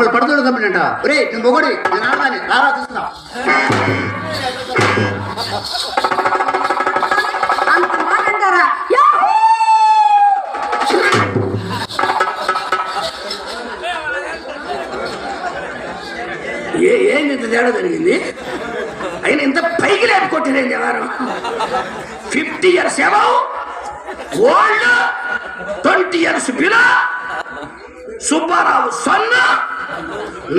మమ్మల్ని పడుతుడు కంపెనీ అంట ఒరే నేను మొగడి నేను ఆడదాన్ని. రారా చూస్తున్నా అంత మాట అంటారా యాహూ! ఏ ఇంత తేడా జరిగింది? అయినా ఇంత పైకి లేపు కొట్టినేది ఎవరు ఫిఫ్టీ ఇయర్స్ ఏమో old twenty years below Subbarao సన్న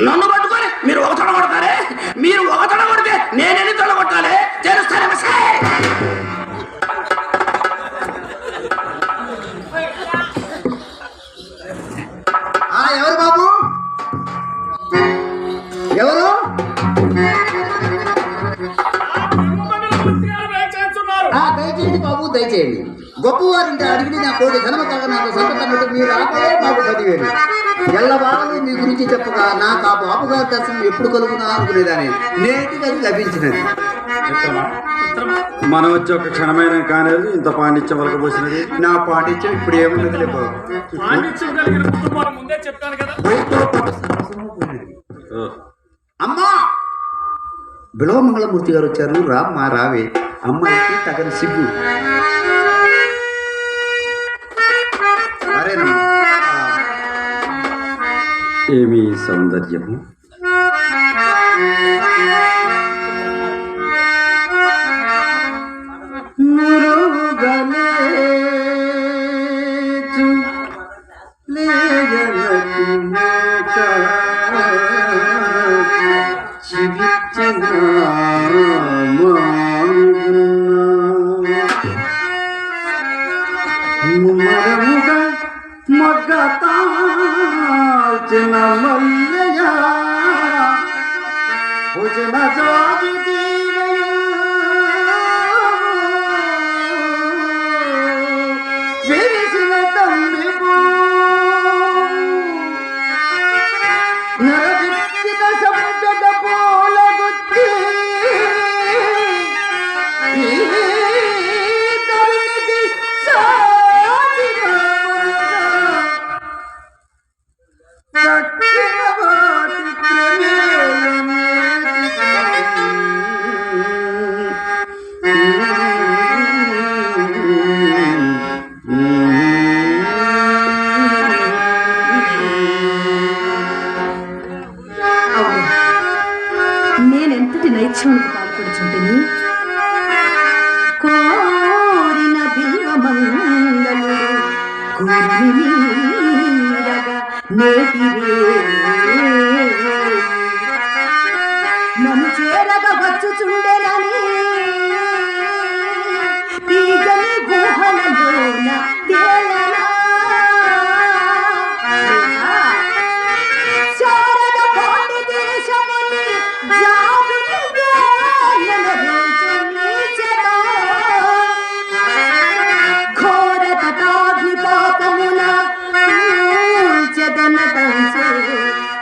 నన్ను పట్టుకొని మీరు ఒక తొడ కొడతారే? మీరు ఒక తొడ కొడితే నేనెన్ని తొడ కొట్టాలి? తెలుస్తానే ఎవరు బాబు? ఎవరు? దయచేయండి బాబు దయచేయండి. గొప్పవారింటి అడిగి నా కోడి ధనమ కాక నాకు సంపద మీరు ఆపలే బాబు చదివేది ఎల్లవాళ్ళు గురించి చెప్పగా నాకు ఆ బాబు గారి దర్శనం ఎప్పుడు కలుగునా అనుకునేదాన్ని. నేటికి అది లభించినది. మనం వచ్చి ఒక క్షణమైన కానేది ఇంత పాండిత్యం వలకపోసినది నా పాండిత్యం ఇప్పుడు ఏమున్నది బాబు. అమ్మా! బిలవమంగళమూర్తి గారు వచ్చారు. రామ్మా రావే. అమ్మాయికి తగని సిగ్గు. ఏమి సౌందర్యము? మురుగలేచు చిగిచ్చిన নাচে না నేనెంతటి నైత్యములకు పాల్పడుచుంటిని కోరిన బిల్వమంగళుడు కోరిన మీరగా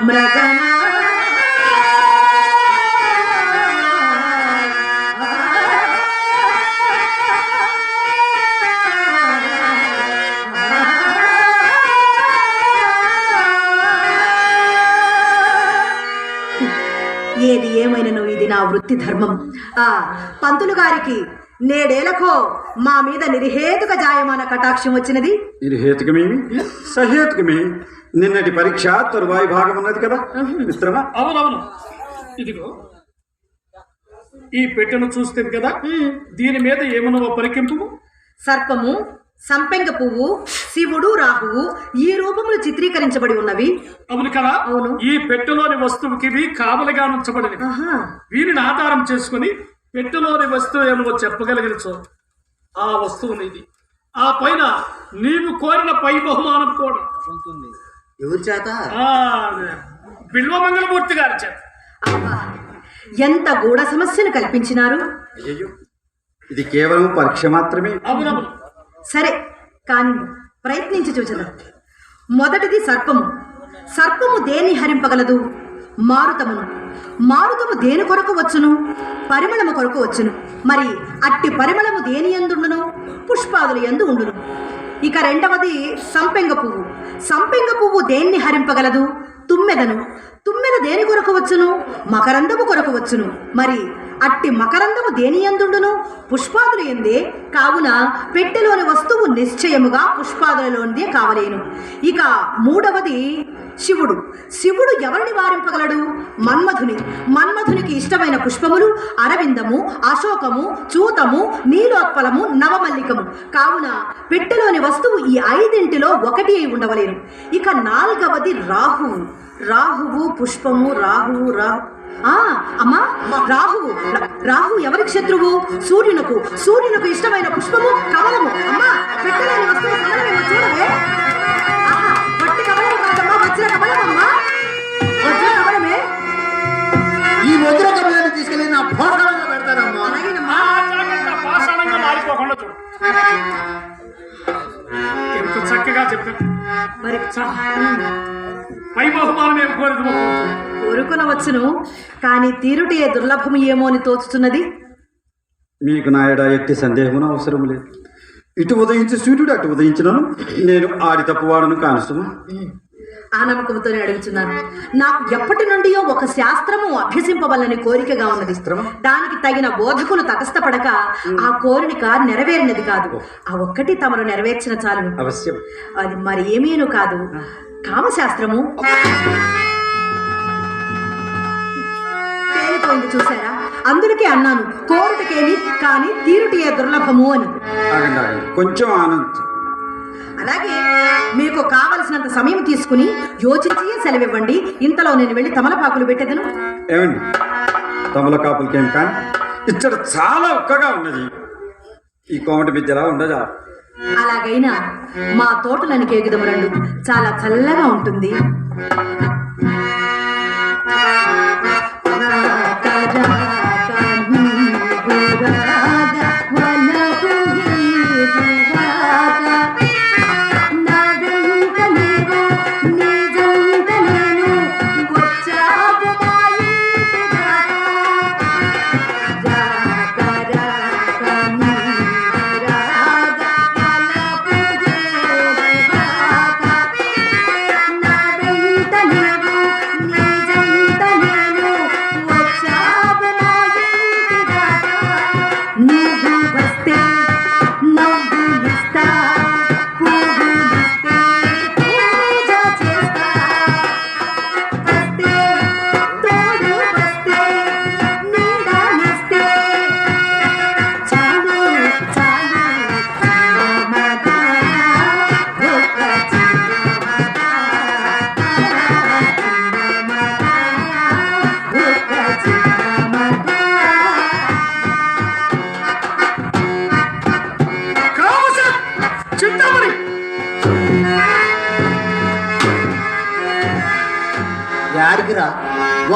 మృగనా. ఏది ఏమైనను ఇది నా వృత్తి ధర్మం ఆ పంతులు గారికి నేడేలకో మా మీద నిర్హేతుక జాయమాన కటాక్షం వచ్చినది. ఇది హేతుకమేమి సహేతుకమే నిన్నటి పరీక్ష తరువాయి భాగం ఉన్నది కదా. మిత్రమా? అవునవును. ఇదిగో ఈ పెట్టెను చూస్తుంది కదా? దీని మీద ఏమన్నా పరికింపు సర్పము సంపెంగ పువ్వు శివుడు రాహువు ఈ రూపములు చిత్రీకరించబడి ఉన్నవి. అవును కదా? అవును. ఈ పెట్టెలోని వస్తువుకి కావలిగా ఉంచబడినవి. ఆహా. వీరిని ఆధారం చేసుకుని పెట్టెలోని వస్తువు ఏమో చెప్పగలిగినచో ఆ వస్తువుని ఇది ఆ పైన నీవు కోరిన పై బహుమానం కూడా. ఎవరి చేత? ఆ, బిల్వమంగళమూర్తి గారి చేత. ఎంత గూఢ సమస్యను కల్పించినారు? ఇది కేవలం పరీక్ష మాత్రమే. అవునవును. సరే కాని ప్రయత్నించి చూచదా. మొదటిది సర్పము. సర్పము దేన్ని హరింపగలదు? మారుతమును. మారుతము దేని కొరకు వచ్చును? పరిమళము కొరకు వచ్చును. మరి అట్టి పరిమళము దేని ఎందుండును పుష్పాదులు ఎందు ఉండును. ఇక రెండవది సంపెంగ పువ్వు. సంపెంగ పువ్వు దేన్ని హరింపగలదు? తుమ్మెదను. తుమ్మెద దేని కొరకు వచ్చును? మకరందము కొరకు వచ్చును. మరి అట్టి మకరందము దేని ఎందుండును పుష్పాదులు ఎందే కావున పెట్టెలోని వస్తువు నిశ్చయముగా పుష్పాదులలోనిదే కావలేను. ఇక మూడవది శివుడు. శివుడు ఎవరిని వారింపగలడు? మన్మధుని. మన్మధునికి ఇష్టమైన పుష్పములు అరవిందము అశోకము చూతము నీలోత్పలము నవమల్లికము. కావున పెట్టెలోని వస్తువు ఈ ఐదింటిలో ఒకటి అయి ఉండవలేను. ఇక నాల్గవది రాహువు రాహువు పుష్పము రాహువు రా ఆ అమ్మా రాహువు. రాహు ఎవరికి శత్రువు? సూర్యునకు. సూర్యునకు ఇష్టమైన పుష్పము కమలము. అమ్మా పెట్టలేని వస్తువు కమలమేమో చూడవే. వజ్ర కమలమమ్మా వజ్ర కమలమే ఈ వజ్ర కమలాన్ని తీసుకెళ్ళి నా పెడతానమ్మా. అలాగేనమ్మా. పాషాణంగా మారిపోకుండా చూడు. ఎంత చక్కగా చెప్పారు మరి పై బహుమానం ఏం కోరిక కోరుకొనవచ్చును కానీ తీరుటే దుర్లభము ఏమో అని తోచుతున్నది మీకు నాయడ ఎట్టి సందేహమున అవసరం లేదు. ఇటు ఉదయించి సూర్యుడు అటు ఉదయించినను. నేను ఆడి తప్పువాడను కానుస్తున్నా. ఆ నమ్మకంతోనే అడుగుతున్నాను నాకు ఎప్పటి నుండియో ఒక శాస్త్రము అభ్యసింపవలని కోరికగా ఉన్నది. దానికి తగిన బోధకులు తటస్థపడక ఆ కోరిక నెరవేరినది కాదు. ఆ ఒక్కటి తమరు నెరవేర్చిన చాలు అవశ్యం. అది మరి ఏమీను కాదు. కామశాస్త్రము. తేలిపోయింది చూసారా అందుకే అన్నాను కోరుటకేమి కానీ తీరుటియే దుర్లభము అని. కొంచెం ఆనంద్ అలాగే మీకు కావలసినంత సమయం తీసుకుని యోచించి సెలవివ్వండి. ఇంతలో నేను వెళ్ళి తమలపాకులు పెట్టేదను. ఏమండి తమలకాపులకేం కానీ ఇక్కడ చాలా ఒక్కగా ఉన్నది. ఈ కోమటి విద్యలా ఉండదా? అలాగైనా మా తోటలను కేగుదము రండు. చాలా చల్లగా ఉంటుంది.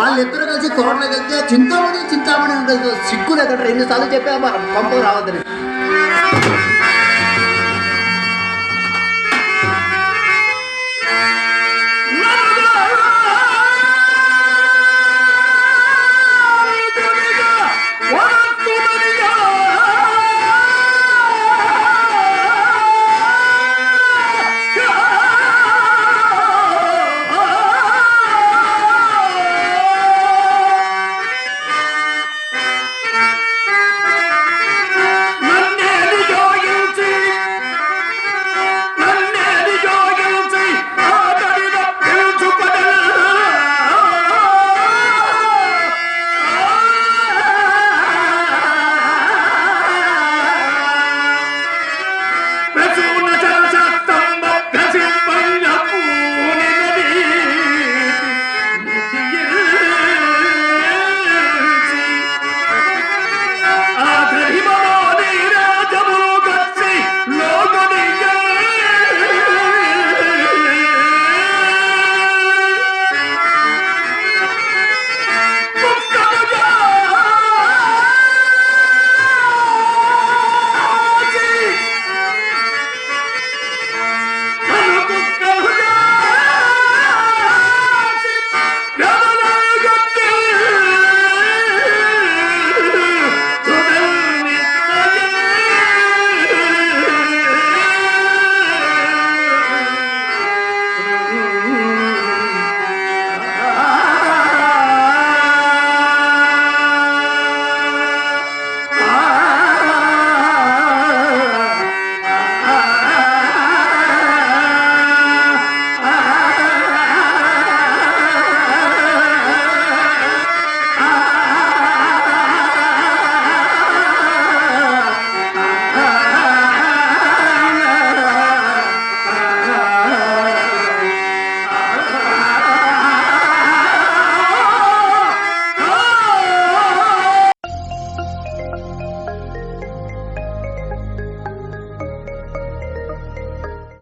వాళ్ళిద్దరు కలిసి తోటలోకి కలిసి చింతామణి చింతామణి ఉండదు. సిగ్గు దగ్గర రెండు సార్లు చెప్పా పంపకు రావద్దని.